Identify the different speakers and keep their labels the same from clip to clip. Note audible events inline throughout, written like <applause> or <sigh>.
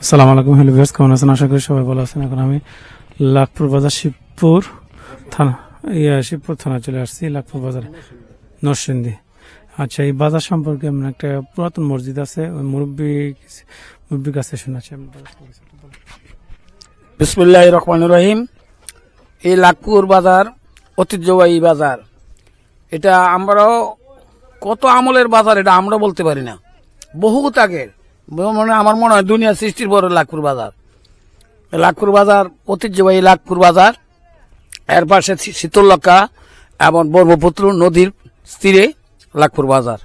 Speaker 1: আসসালামু আলাইকুম, hello viewers, কেমন আছেন? আশা করি সবাই ভালো আছেন। এখন আমি লাখপুর বাজার শিবপুর থানা, ইয়া, শিবপুর থানা চলে আসছি, লাখপুর বাজার নরসিংদী। আচ্ছা এই বাজার সম্পর্কে এমন একটা পুরাতন মসজিদ আছে, ওই মুরব্বী, মুরব্বীর কাছে শোনাচ্ছি।
Speaker 2: বিসমুল্লাহ রহমান রহিম। এই লাখপুর বাজার ঐতিহ্যবাহী বাজার। এটা আমরাও কত আমলের বাজার এটা আমরা বলতে পারি না। বহুত আগের। মানে আমার মনে হয় দুনিয়া সৃষ্টির পরে লাখপুর বাজার। লাখপুর বাজার ঐতিহ্যবাহী লাখপুর বাজার। এর পাশে শী- শীতললক্ষা এবং ব্রহ্মপুত্র নদীর তীরে লাখপুর বাজার।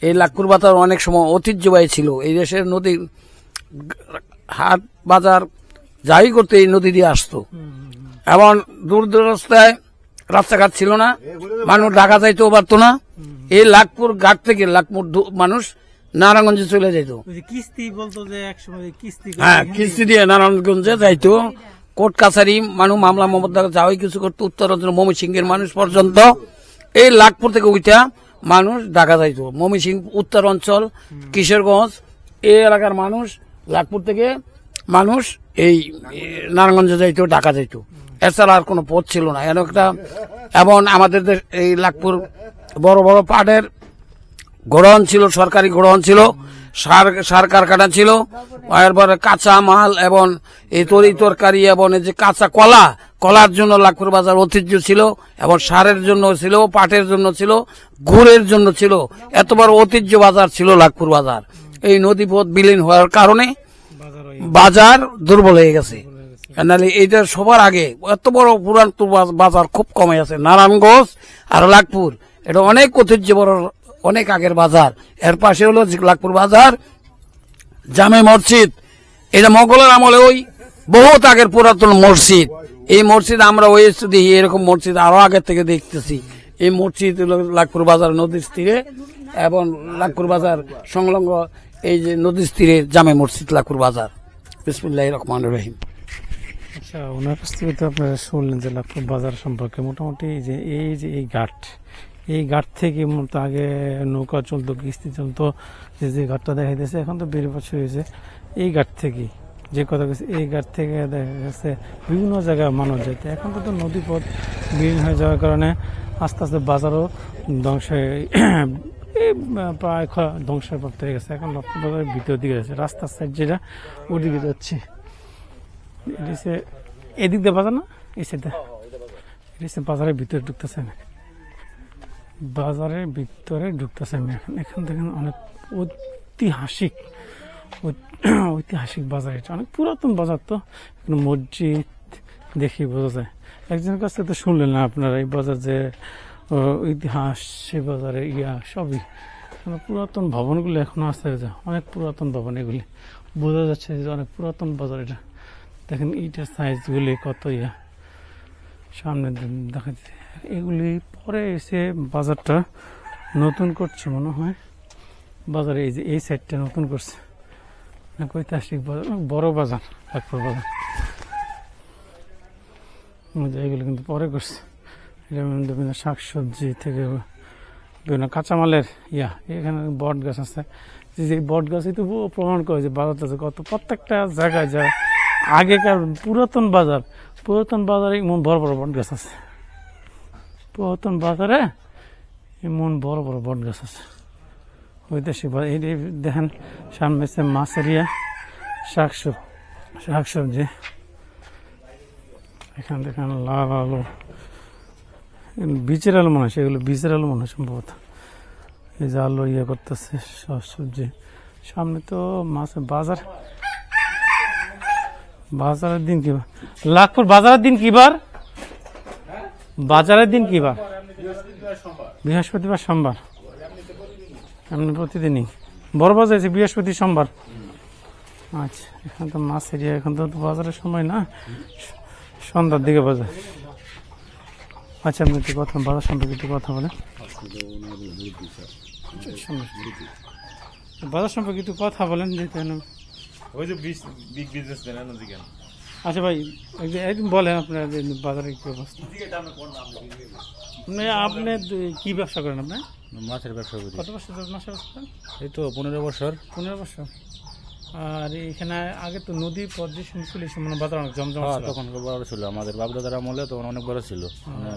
Speaker 2: এই লাখপুর বাজার অনেক সময় ঐতিহ্যবাহী ছিল। এই দেশের নদীর হাট বাজার যাই করতে এই নদী দিয়ে আসতো। এবং দূর দূরস্থায় রাস্তাঘাট ছিল না। মানুষ ঢাকা যাইতেও পারতো না। এই লাখপুর ঘাট থেকে লাখপুর মানুষ নারায়ণগঞ্জে চলে যেত
Speaker 1: ওই যে কিস্তি বলতো যে একসময় কিস্তি
Speaker 2: হ্যাঁ কিস্তি দিয়ে নারায়ণগঞ্জে যাইতো। কোর্ট কাছারি মানুষ মামলা মমতা যাওয়াই কিছু করতো উত্তর উত্তরাঞ্চল ময়মনসিংহের মানুষ পর্যন্ত। এই লাখপুর থেকে উইটা মানুষ ঢাকা যাইতো। ময়মনসিংহ উত্তর অঞ্চল কিশোরগঞ্জ এই এলাকার মানুষ লাখপুর থেকে মানুষ এই নারায়ণগঞ্জে যাইতো ঢাকা যাইতো। এছাড়া আর কোনো পথ ছিল না। এর একটা এবং আমাদের এই লাখপুর বড় বড় পাটের গোডাউন ছিল, সরকারি গোডাউন ছিল, সার সার কারখানা ছিল, এরপরে কাঁচা মাল এবং এই তরি তরকারি এবং এই যে কাঁচা কলা, কলার জন্য লাখপুর বাজার ঐতিহ্য ছিল এবং সারের জন্য ছিল, পাটের জন্য ছিল, গুড়ের জন্য ছিল। এত বড় ঐতিহ্য বাজার ছিল লাখপুর বাজার। এই নদীপথ বিলীন হওয়ার কারণে
Speaker 1: বাজার
Speaker 2: দুর্বল হয়ে গেছে। নাহলে এইটা সবার আগে, এত বড় পুরান বাজার খুব কমে আছে, নারায়ণগঞ্জ আর লাখপুর এটা অনেক ঐতিহ্য বড় অনেক আগের বাজার। এর পাশে হলো যে লাখপুর বাজার, জামে মসজিদ। এটা মোগলের আমলে ওই বহুত আগের পুরাতন মসজিদ। এই মসজিদ আমরা ওই দেখি এরকম মসজিদ আরও আগের থেকে দেখতেছি। এই মসজিদ হলো লাখপুর বাজার নদীর তীরে এবং লাখপুর বাজার সংলগ্ন এই যে নদীর তীরে জামে মসজিদ লাখপুর বাজার। বিসমুল্লাহ রহমান রহিম।
Speaker 1: আচ্ছা ওনার কাছ থেকে তো আপনারা শুনলেন যে লাখপুর বাজার সম্পর্কে। মোটামুটি যে, এই যে এই ঘাট এই ঘাট থেকে মূলত আগে নৌকা চলতো, কিস্তি চলতো, যে যে ঘাটটা দেখা যাচ্ছে, এখন তো বেড়ে বছর হয়েছে। এই ঘাট থেকেই যে কথা গেছে এই ঘাট থেকে দেখা গেছে বিভিন্ন জায়গায় মানুষ যেত এখন তো নদী পথ বিলীন হয়ে যাওয়ার কারণে আস্তে আস্তে বাজারও ধ্বংস, <clears throat> এই প্রায় ধ্বংসের পথ হয়ে গেছে। এখন বাজারের ভিতর দিকে যাচ্ছে, রাস্তার সাইড যেটা, ওদিকে যাচ্ছে। এদিক দিয়ে বাজার না, এই সাইডে হচ্ছে বাজারের ভিতরে ঢুকতেছে। আমি বাজারের ভিতরে ঢুকতেছে। আমি এখন এখান থেকে অনেক ঐতিহাসিক <clears throat> ঐতিহাসিক বাজার এটা। অনেক পুরাতন বাজার তো। এখানে মসজিদ দেখি বোঝা যায়। একজনের কাছ থেকে তো শুনলেন না আপনারা, এই বাজার যে ইতিহাস সে বাজারে ইয়া, সবই। পুরাতন ভবনগুলো এখনও আছে যে, অনেক পুরাতন ভবন এগুলি। বোঝা যাচ্ছে যে অনেক পুরাতন বাজার এটা। দেখেন, ইটার সাইজগুলি কত ইয়া। সামনে দেখা যাচ্ছে এগুলি পরে এসে বাজারটা নতুন করছে মনে হয়। বাজারে এই যে এই সাইডটা নতুন করছে। ঐতিহাসিক বাজার বড় বাজার লাখপুর বাজার। এগুলো কিন্তু পরে করছে। এটা বিভিন্ন শাক সবজি থেকে বিভিন্ন কাঁচামালের ইয়া, এখানে বট গাছ আছে। যে বট গাছই তো পুরো প্রমাণ করে যে বাজারটা যে কত, প্রত্যেকটা জায়গায় যায় আগেকার পুরাতন বাজার, পুরাতন বাজারে এমন বড় বড় বট গাছ আছে। পুরাতন বাজারে এমন বড় বড় বট গাছ আছে। ঐতিহাসিক বাজার এই দেখেন, সামনে হচ্ছে মাছের ইয়া শাক শাক সবজি এখান দেখেন লাল আলু। বীজের আলু মনে হয়, সেগুলো বীজের আলু মনে হয় সম্ভবত। এই যে আলু ইয়ে করতেছে সব সবজি সামনে তো মাছের বাজার। বাজারের দিন কি বার? লাখপুর বাজারের দিন কি বার? বাজারের দিন কি বার বৃহস্পতিবার সোমবার। এমনি প্রতিদিনই। বড় বাজার আছে বৃহস্পতি সোমবার। আচ্ছা এখন তো মাছ এরিয়া, এখন তো বাজারের সময় না। সন্ধ্যার দিকে বাজার। আচ্ছা আপনি একটু কথা বাজার সম্পর্কে একটু কথা বলেন। বাজার সম্পর্কে একটু কথা বলেন এখানে
Speaker 3: ওই যে বিগ বিজনেস ম্যান না জিগান
Speaker 1: আচ্ছা ভাই একদিন বলেন আপনার বাজারের বাজারে কি অবস্থা? আপনি কি ব্যবসা করেন আপনি?
Speaker 3: মাছের ব্যবসা করি।
Speaker 1: কত বছর মাসের ব্যবসা করেন?
Speaker 3: এই তো পনেরো বছর।
Speaker 1: পনেরো বছর। আর এখানে আগে তো নদী পথ যে শুনছিল ছিল মানে বাজার অনেক জমজম
Speaker 4: তখন বড় ছিল। আমাদের বাপদাদার আমলে তখন অনেক বড় ছিল। মানে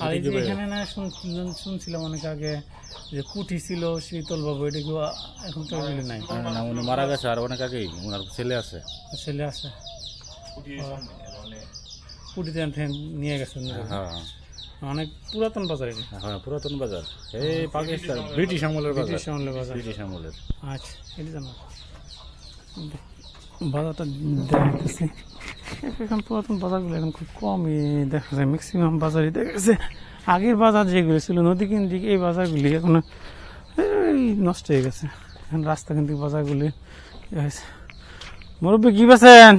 Speaker 1: আর এই যে এখানে না শুন- শুনছিলাম অনেক আগে যে কুঠি ছিল শীতল বাবু এটা কি এখন তো নাই?
Speaker 4: না উনি মারা গেছে আর অনেক আগেই। ওনার ছেলে আছে।
Speaker 1: ছেলে আছে। কুটিতে নিয়ে গেছে
Speaker 4: হ্যাঁ।
Speaker 1: অনেক পুরাতন বাজার
Speaker 4: হ্যাঁ পুরাতন বাজার। এই পাকিস্তান ব্রিটিশ আমলের বাজার।
Speaker 1: ব্রিটিশ আমলের বাজার।
Speaker 4: ব্রিটিশ আমলের।
Speaker 1: আচ্ছা এটা জানো বাজারটা এখন পুরাতন বাজারগুলো এখন খুব কমই দেখা যায় ম্যাক্সিমাম বাজারই দেখা আগের বাজার যেগুলো ছিল নদী কেন্দ্রিক এই বাজারগুলি এখন এই নষ্ট হয়ে গেছে। এখন রাস্তা কেন্দ্রিক বাজারগুলি হয়েছে? মুরব্বী কি বেছেন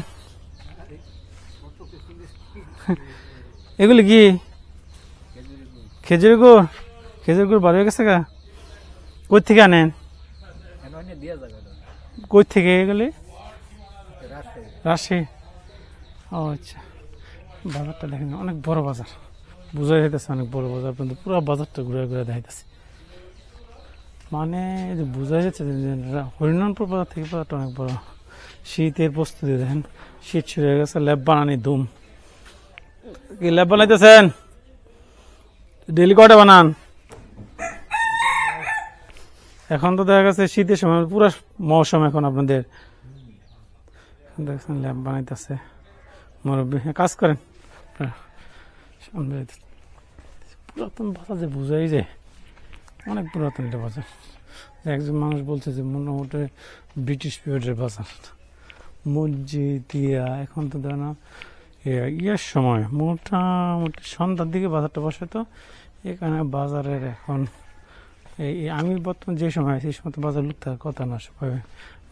Speaker 1: এগুলি কি? খেজুর গুড়? খেজুর গুড় বাড়ি হয়ে গেছে গা। কই থেকে আনেন? কই থেকে এগুলি? রাশি ও আচ্ছা। বাজারটা দেখেন, অনেক বড় বাজার। বোঝা যাইতেছে অনেক বড় বাজার, কিন্তু পুরো বাজারটা ঘুরে ঘুরে দেখাইতেছে। মানে যে বোঝা যাচ্ছে হরিনামপুর বাজার থেকে বাজারটা অনেক বড়। শীতের প্রস্তুতি দেখেন, শীত শুরু গেছে ল্যাব বানানি ধুম। কি ল্যাব বানাইতেছেন? ডেলি কটা বানান? এখন তো দেখা গেছে শীতের সময়, পুরো মৌসুম এখন আপনাদের। দেখছেন ল্যাব বানাইতেছে। মুরব্বী কাজ করেন। পুরাতন ভাষা যে বুঝাই যায় অনেক পুরাতন এটা ভাষা একজন মানুষ বলছে যে, মোটামুটি ব্রিটিশ পিরিয়ডের ভাষা মসজিদ, ইয়া, এখন তো দেয় না ইয়ার সময়, মোটামুটি সন্ধ্যার দিকে বাজারটা বসে তো, এখানে বাজারের এখন এই আমি বর্তমান যে সময় আছি সময় তো বাজার লুক থাকার কথা না, সবাই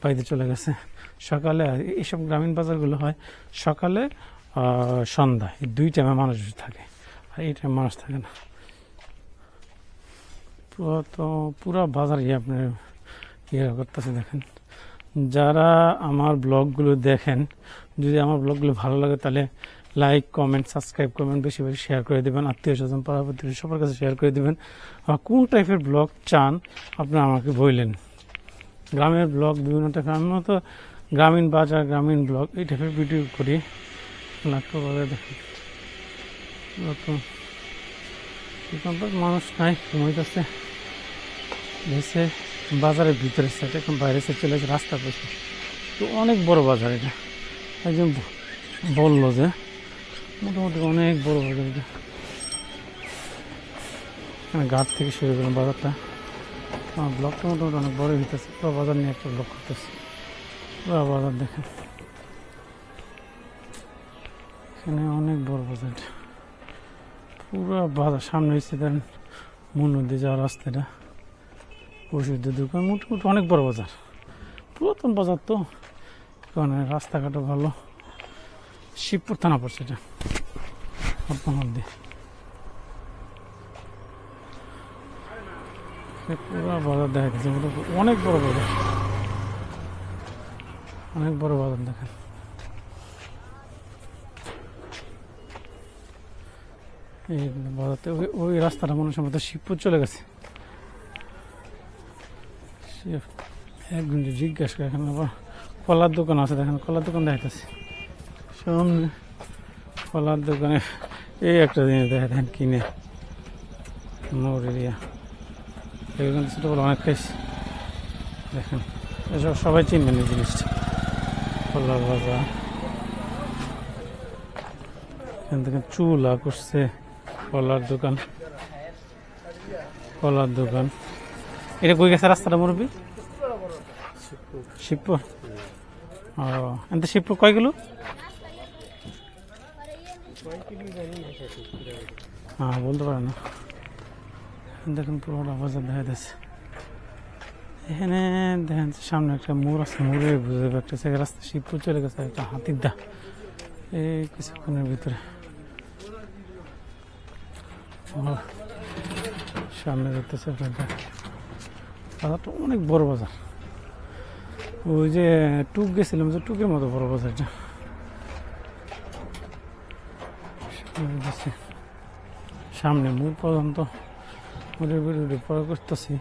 Speaker 1: বাড়িতে চলে গেছে। সকালে এইসব গ্রামীণ বাজারগুলো হয় সকালে সন্ধ্যা এই দুই টাইমে মানুষ থাকে, আর এই টাইমে মানুষ থাকে না। পুরো তো পুরো বাজার ইয়ে আপনার ইয়ে করতেছে দেখেন। যারা আমার ব্লগগুলো দেখেন যদি আমার ব্লগগুলো ভালো লাগে, তাহলে লাইক কমেন্ট সাবস্ক্রাইব করবেন, বেশি বেশি শেয়ার করে দেবেন। আত্মীয় স্বজন পাড়াপতি সবার কাছে শেয়ার করে দেবেন। আর কোন টাইপের ব্লগ চান আপনারা আমাকে বললেন। গ্রামের ব্লগ বিভিন্ন টাইপের আমিও তো গ্রামীণ বাজার, গ্রামীণ ব্লগ এই টাইপের ভিডিও করি। বাজার দেখেন মানুষ নাই ঘুমাইতেছে দেশে বাজারের ভিতরে সাইড এখন বাইরে সাইড চলে রাস্তা পেছে তো অনেক বড় বাজার এটা। একজন বলল যে, মোটামুটি অনেক বড় বাজার এটা এখানে ঘাট থেকে শুরু করলাম বাজারটা, আমার ব্লকটা মোটামুটি অনেক বড় হইতেছে। পুরো বাজার নিয়ে একটা ব্লক করতেছে। পুরো বাজার দেখেন। এখানে অনেক বড় বাজার। পুরো বাজার সামনে হচ্ছে ধরেন নদী যাওয়ার রাস্তাটা। ওষুধের দোকান, মোটামুটি অনেক বড় বাজার। পুরাতন বাজার তো। ওখানে রাস্তাঘাটও ভালো। শিবপুর থানা পড়ছে এটা। দিয়ে পুরো বাজার দেখা মোটামুটি অনেক বড় বাজার। অনেক বড় বাজার দেখেন। এই বাজারতে ওই ওই রাস্তাটা মনে সম্ভবত শিবপুর চলে গেছে। একজন জিজ্ঞাসা এখানে আবার। কলার দোকান আছে, দেখেন, কলার দোকান দেখাইতেছে। সামনে কলার দোকানে এই একটা জিনিস দেখা দেখেন কিনে। মোর এরিয়া এগুলো ছোটো বলে অনেক খাইছি দেখেন এসব সবাই চিনবেন এই জিনিসটা। কলার বাজার। এখান থেকে চুলা করছে কলার দোকান। কলার দোকান। এটা কই গেছে রাস্তাটা মুরব্বী? শিবপুর। ও। এত শিবপুর কয়গুলো হ্যাঁ বলতে পারে না। দেখুন পুরোটা বাজার দেখা যাচ্ছে। এখানে দেখেন সামনে একটা মোড় আছে, মোড়ে যাবে একটা জায়গায় রাস্তা শিবপুর চলে গেছে, একটা হাতির দা। এই কিছুক্ষণের ভিতরে। সামনে দেখতেছে বাজারটা অনেক বড় বাজার। ওই যে টুক গেছিলাম যে টুকের মতো বড় বাজারটা। সামনে মূল পর্যন্ত। ওদের বিরুদ্ধে করতেছি।